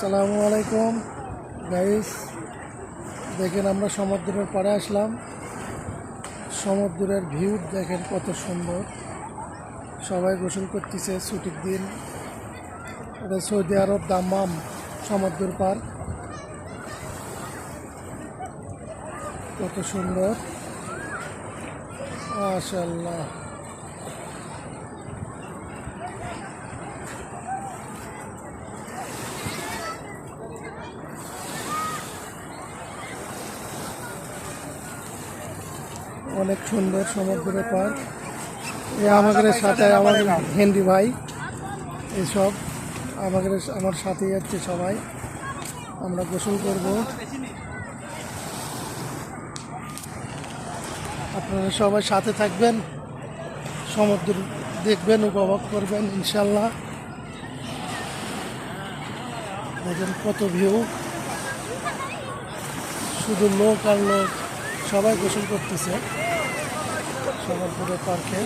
সালামু আলাইকুম। গাইস দেখেন আমরা সমুদ্রের পাড়ে আসলাম। সমুদ্রের ভিউ দেখেন কত সুন্দর। সবাই গোসল করতেছে, ছুটির দিন। এটা সৌদি আরব দাম্মাম সমুদ্র পার্ক কত সুন্দর। মাশাল্লাহ অনেক সুন্দর সমুদ্রের পার্ক। এ আমাদের সাথে আমাদের হেনরি ভাই, এসব। আমাদের, আমার সাথেই যাচ্ছে সবাই। আমরা গোসল করব। আপনারা সবাই সাথে থাকবেন, সমুদ্র দেখবেন, উপভোগ করবেন ইনশাল্লাহ দেখেন কত ভিউ। শুধু লোক আর লোক। সবাই গোসল করতেছে। সমুদ্রের পার্কে।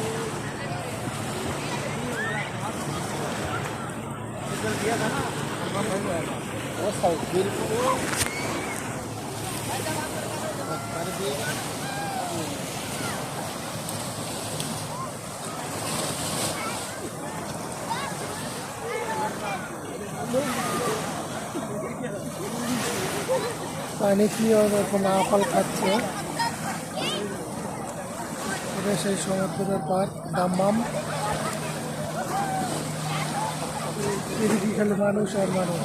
পানি কি এখন আপাল খাচ্ছে। সেই সমুদ্রের পার্ক দাম্মাম। এদিকে খেলে মানুষ আর মানুষ।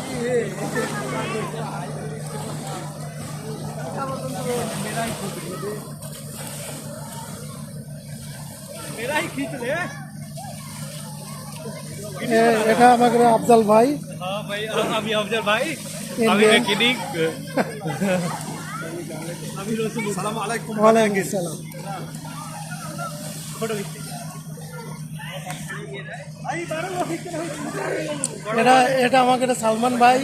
এটা আমাকে আফজাল হ্যাঁ ভাই। আমি আফজাল ভাই। আমি রসুল সালাম আলাইকুম। ওয়ালাইকুম সালাম। এটা এটা আমাকে এটা সালমান ভাই।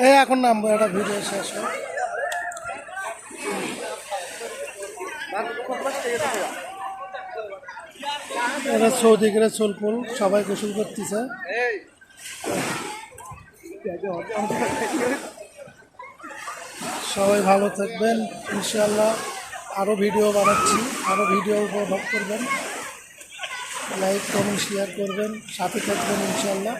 এই হ্যাঁ। এখন নামবো এটা ভিডিও শেষ এটা সৌদি গেলে চলপুল সবাই গোসল করতেছে। সবাই ভালো থাকবেন ইনশাল্লাহ আরও ভিডিও বানাচ্ছি আরও ভিডিও উপভোগ করবেন। লাইক কমেন্ট শেয়ার করবেন সাথে থাকবেন ইনশাল্লাহ